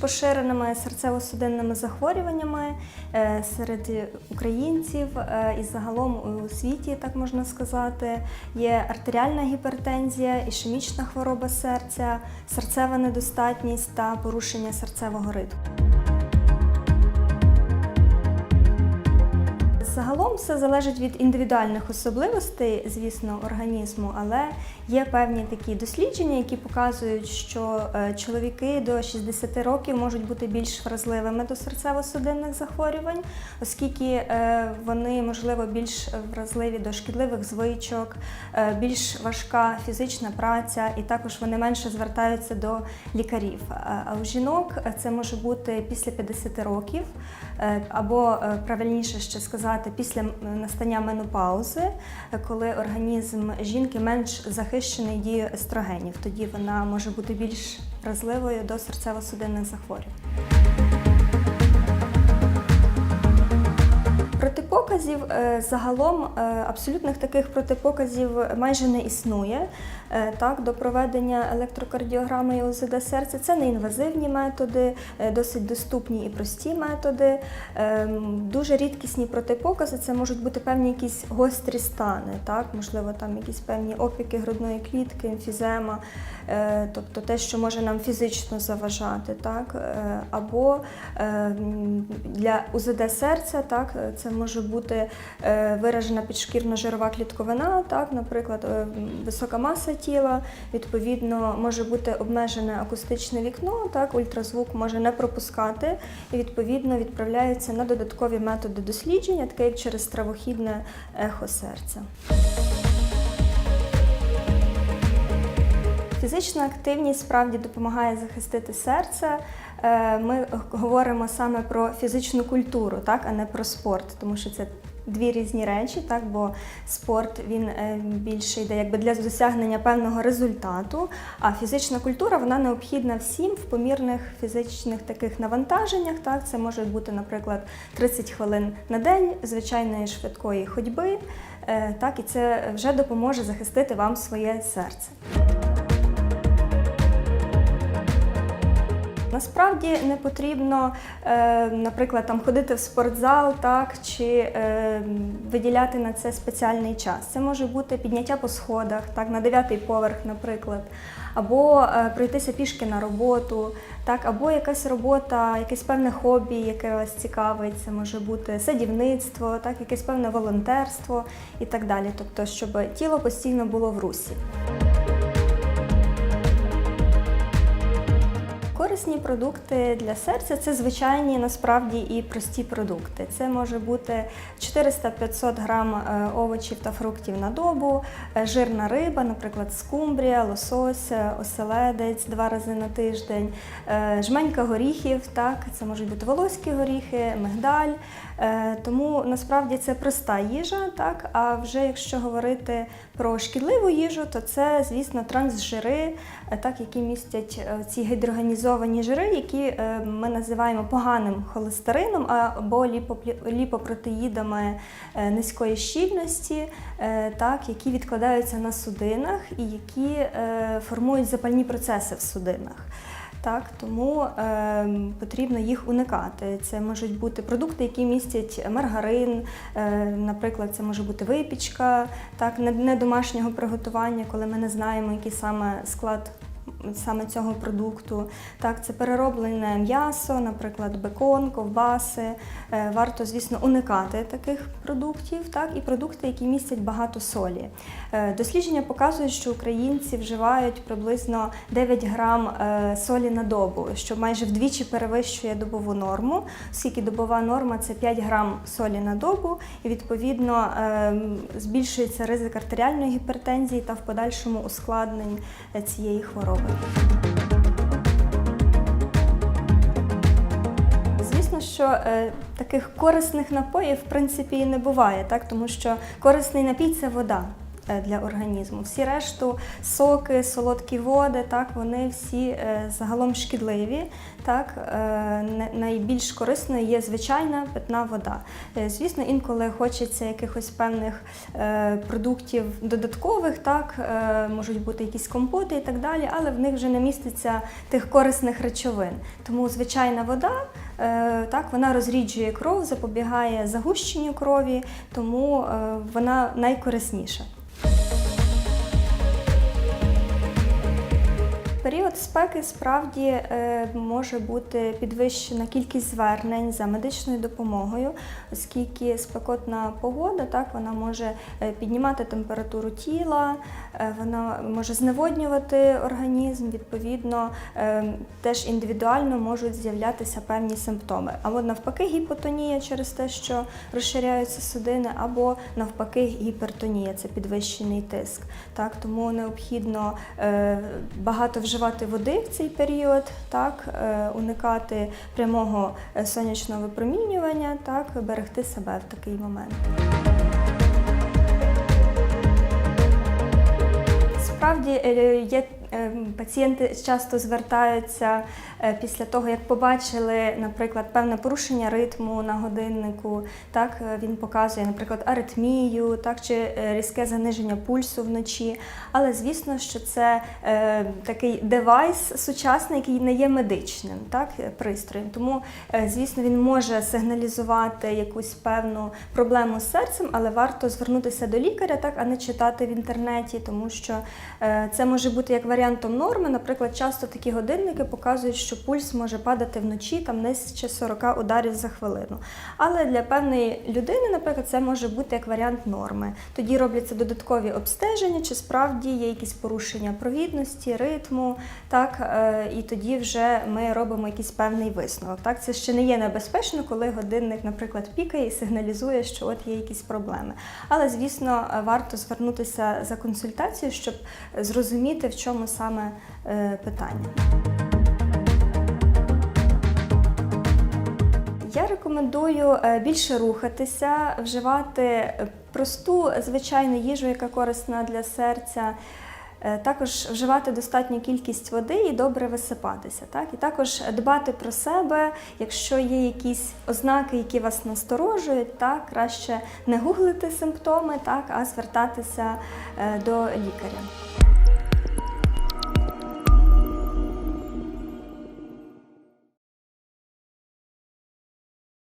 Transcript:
поширеними серцево-судинними захворюваннями е, серед українців е, і загалом у світі, так можна сказати, є артеріальна гіпертензія, ішемічна хвороба серця, серцева недостатність та порушення серцевого ритму. Загалом все залежить від індивідуальних особливостей, звісно, організму, але є певні такі дослідження, які показують, що е, чоловіки до 60 років можуть бути більш вразливими до серцево-судинних захворювань, оскільки е, вони, можливо, більш вразливі до шкідливих звичок, е, більш важка фізична праця, і також вони менше звертаються до лікарів. А у жінок це може бути після 50 років, або правильніше ще сказати, після настання менопаузи, е, коли організм жінки менш захищений дією естрогенів. Тоді вона може бути більш вразливою до серцево-судинних захворювань. Протипоказів е, загалом е, абсолютних таких протипоказів майже не існує. Е, Так, до проведення електрокардіограми і УЗД серця це неінвазивні методи, е, досить доступні і прості методи. Ем, Дуже рідкісні протипокази це можуть бути певні якісь гострі стани, так, можливо, там якісь певні опіки грудної клітки, емфізема, тобто те, що може нам фізично заважати, так, або е, для УЗД серця, так, е, це може бути е, виражена підшкірно-жирова клітковина, так, наприклад, е, висока маса тіла, відповідно, може бути обмежене акустичне вікно, так, ультразвук може не пропускати, і відповідно відправляється на додаткові методи дослідження, таке як через стравохідне ехо серця. Фізична активність справді допомагає захистити серце. Е, Ми говоримо саме про фізичну культуру, так, а не про спорт, тому що це дві різні речі, так, бо спорт він е, більше йде якби для досягнення певного результату, а фізична культура вона необхідна всім в помірних фізичних таких навантаженнях. Так, це може бути, наприклад, 30 хвилин на день звичайної швидкої ходьби. е, Так, і це вже допоможе захистити вам своє серце. Насправді не потрібно, е, наприклад, там ходити в спортзал, так чи е, виділяти на це спеціальний час. Це може бути підняття по сходах, так на дев'ятий поверх, наприклад, або е, пройтися пішки на роботу, так, або якась робота, якесь певне хобі, яке вас цікавить. Це може бути садівництво, так, якесь певне волонтерство і так далі. Тобто, щоб тіло постійно було в русі. Корисні продукти для серця це звичайні насправді і прості продукти. Це може бути 400-500 грам е, овочів та фруктів на добу, е, жирна риба, наприклад, скумбрія, лосось, е, оселедець два рази на тиждень, жменька горіхів, так, це можуть бути волоські горіхи, мигдаль. Тому насправді це проста їжа, так. А вже якщо говорити про шкідливу їжу, то це, звісно, трансжири, так, які містять ці гідрогенізовані жири, які е, ми називаємо поганим холестерином або ліпопротеїдами е, низької щільності, е, так, які відкладаються на судинах і які формують запальні процеси в судинах. Так, тому е, потрібно їх уникати. Це можуть бути продукти, які містять маргарин, е, наприклад, це може бути випічка, так, не домашнього приготування, коли ми не знаємо, який саме склад саме цього продукту. Так, це перероблене м'ясо, наприклад, бекон, ковбаси. Е, Варто, звісно, уникати таких продуктів, так, і продукти, які містять багато солі. Е, Дослідження показують, що українці вживають приблизно 9 грам е, солі на добу, що майже вдвічі перевищує добову норму, оскільки добова норма це 5 грам солі на добу, і відповідно збільшується ризик артеріальної гіпертензії та в подальшому ускладнень цієї хвороби. Звісно, що е, таких корисних напоїв в принципі і не буває, так? тому що корисний напій це вода. Е, для організму. Всі решту соки, солодкі води, так вони всі е, загалом шкідливі. Так, е, найбільш корисною є звичайна питна вода. Звісно, інколи хочеться якихось певних продуктів додаткових, так можуть бути якісь компоти і так далі, але в них вже не міститься тих корисних речовин. Тому звичайна вода так вона розріджує кров, запобігає загущенню крові, тому вона найкорисніша. Період спеки справді е, може бути підвищена кількість звернень за медичною допомогою, оскільки спекотна погода так вона може е, піднімати температуру тіла, е, вона може зневоднювати організм. Відповідно, теж індивідуально можуть з'являтися певні симптоми. Або навпаки, гіпотонія через те, що розширяються судини, або навпаки, гіпертонія це підвищений тиск. Так, тому необхідно багато вживати води в цей період, так, е, уникати прямого е, сонячного випромінювання, так, берегти себе в такий момент. Справді е, є пацієнти часто звертаються е, після того, як побачили, наприклад, певне порушення ритму на годиннику. Так е, він показує, наприклад, аритмію, так чи е, різке заниження пульсу вночі. Але звісно, що це е, такий девайс сучасний, який не є медичним, так пристроєм. Тому, е, звісно, він може сигналізувати якусь певну проблему з серцем, але варто звернутися до лікаря, так а не читати в інтернеті, тому що е, це може бути як варіантом норми. Наприклад, часто такі годинники показують, що пульс може падати вночі там нижче 40 ударів за хвилину. Але для певної людини, наприклад, це може бути як варіант норми. Тоді робляться додаткові обстеження, чи справді є якісь порушення провідності, ритму, так е, і тоді вже ми робимо якийсь певний висновок. Так, це ще не є небезпечно, коли годинник, наприклад, пікає і сигналізує, що от є якісь проблеми. Але звісно, варто звернутися за консультацією, щоб зрозуміти, в чому саме е, питання. Я рекомендую е, більше рухатися, вживати е, просту звичайну їжу, яка корисна для серця. Також вживати достатню кількість води і добре висипатися. Так? І також дбати про себе, якщо є якісь ознаки, які вас насторожують, так? краще не гуглити симптоми, так? а звертатися до лікаря.